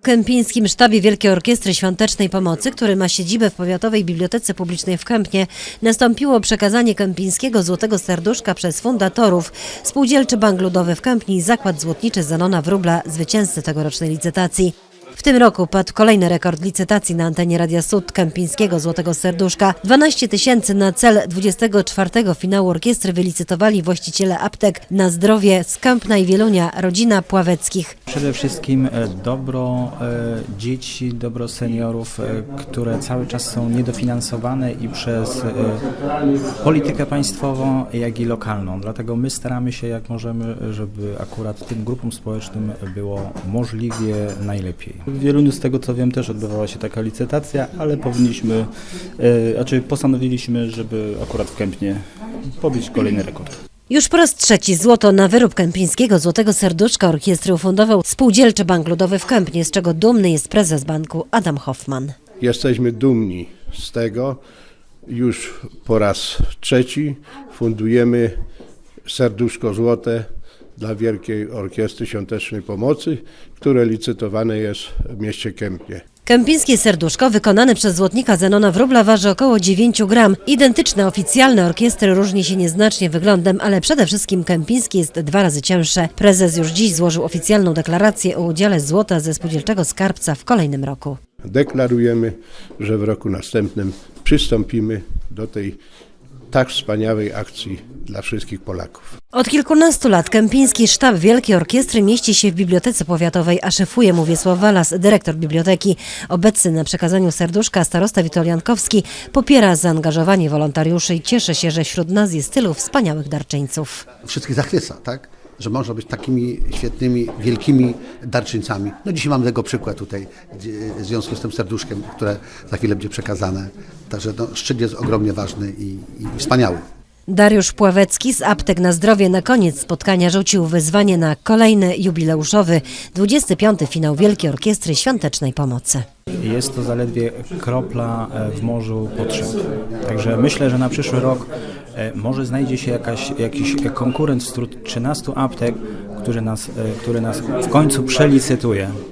W Kępińskim Sztabie Wielkiej Orkiestry Świątecznej Pomocy, który ma siedzibę w Powiatowej Bibliotece Publicznej w Kępnie, nastąpiło przekazanie Kępińskiego Złotego Serduszka przez fundatorów Spółdzielczy Bank Ludowy w Kępni i Zakład Złotniczy Zenona Wróbla, zwycięzcy tegorocznej licytacji. W tym roku padł kolejny rekord licytacji na antenie Radia Sud Kępińskiego Złotego Serduszka. 12 tysięcy na cel 24 finału orkiestry wylicytowali właściciele aptek na zdrowie z Kępna i Wielunia, rodzina Pławeckich. Przede wszystkim e, dobro e, dzieci, dobro seniorów, e, które cały czas są niedofinansowane i przez politykę państwową, jak i lokalną. Dlatego my staramy się jak możemy, żeby akurat tym grupom społecznym było możliwie najlepiej. W Wieluniu, z tego co wiem, też odbywała się taka licytacja, ale powinniśmy, znaczy postanowiliśmy, żeby akurat w Kępnie pobić kolejny rekord. Już po raz trzeci złoto na wyrób kępińskiego Złotego Serduszka Orkiestry ufundował Spółdzielczy Bank Ludowy w Kępnie, z czego dumny jest prezes banku Adam Hoffman. Jesteśmy dumni z tego. Już po raz trzeci fundujemy serduszko złote dla Wielkiej Orkiestry Świątecznej Pomocy, które licytowane jest w mieście Kępnie. Kępińskie serduszko wykonane przez złotnika Zenona Wróbla waży około 9 gram. Identyczne oficjalne orkiestry różni się nieznacznie wyglądem, ale przede wszystkim kępińskie jest dwa razy cięższe. Prezes już dziś złożył oficjalną deklarację o udziale złota ze spółdzielczego skarbca w kolejnym roku. Deklarujemy, że w roku następnym przystąpimy do tej tak wspaniałej akcji dla wszystkich Polaków. Od kilkunastu lat Kępiński Sztab Wielkiej Orkiestry mieści się w Bibliotece Powiatowej, a szefuje mu Wiesław Walas, dyrektor biblioteki. Obecny na przekazaniu serduszka starosta Witold Jankowski popiera zaangażowanie wolontariuszy i cieszy się, że wśród nas jest tylu wspaniałych darczyńców. wszystkich zachwyca, tak? Że można być takimi świetnymi, wielkimi darczyńcami. No dzisiaj mamy tego przykład tutaj w związku z tym serduszkiem, które za chwilę będzie przekazane. Także no, szczyt jest ogromnie ważny i, i wspaniały. Dariusz Pławecki z Aptek na Zdrowie na koniec spotkania rzucił wyzwanie na kolejny jubileuszowy 25. finał Wielkiej Orkiestry Świątecznej Pomocy. Jest to zaledwie kropla e, w morzu potrzeb. Także myślę, że na przyszły rok może znajdzie się jakaś, jakiś konkurent wśród 13 aptek, który nas, e, który nas w końcu przelicytuje.